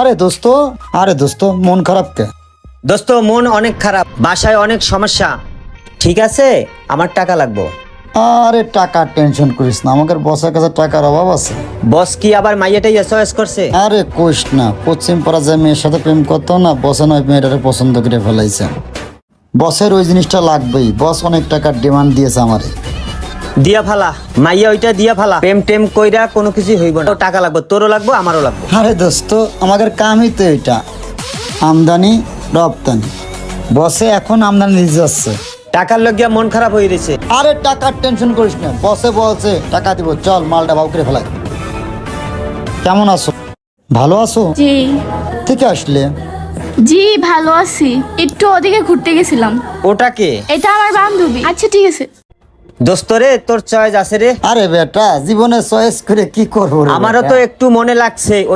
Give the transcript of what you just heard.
আরে দোস্ত আরে দোস্ত মন খারাপ কে? দোস্ত মন অনেক খারাপ বাসায় অনেক সমস্যা। ঠিক আছে? আমার টাকা লাগবো। আরে টাকা টেনশন করিস না আমাদের বসের কাছে টাকার অভাব আছে। বস কি আবার মাইয়াটাই এসওএস করছে? আরে কোষ না পশ্চিম পাড়া যে মেয়ের সাথে প্রেম করতো না বসে নয় মেয়েটারে পছন্দ করে ফেলাইছে। বসের ওই জিনিসটা লাগবেই বস অনেক টাকার ডিমান্ড দিয়েছে আমারে। দিয়া ফালা মাইয়া ওইটা দিয়া ফালা। প্রেম টেম কইরা কোনো কিছু হইব না। টাকা লাগবে তোরও লাগবো আমারও লাগবে। আরে দোস্ত আমাদের কামই তো এটা। আমদানি রপ্তানি। বসে এখন আমদানি দিতে যাচ্ছে। টাকার লগিয়া মন খারাপ হয়ে গেছে। আরে টাকার টেনশন করিস না। বসে বলছে টাকা দিব। চল মালটা বাউ করে ফেলাই। কেমন আছো? ভালো আছো? জি। থেকে আসলে। জি ভালো আছি। একটু ওদিকে ঘুরতে গেছিলাম। ওটাকে এটা আমার বান্ধবী। আচ্ছা ঠিক আছে। দোস্ত রে তোর চয়েস আছে রে। আরে বেটা জীবনে চয়েস করে কি করব আমারও তো একটু মনে লাগছে ওই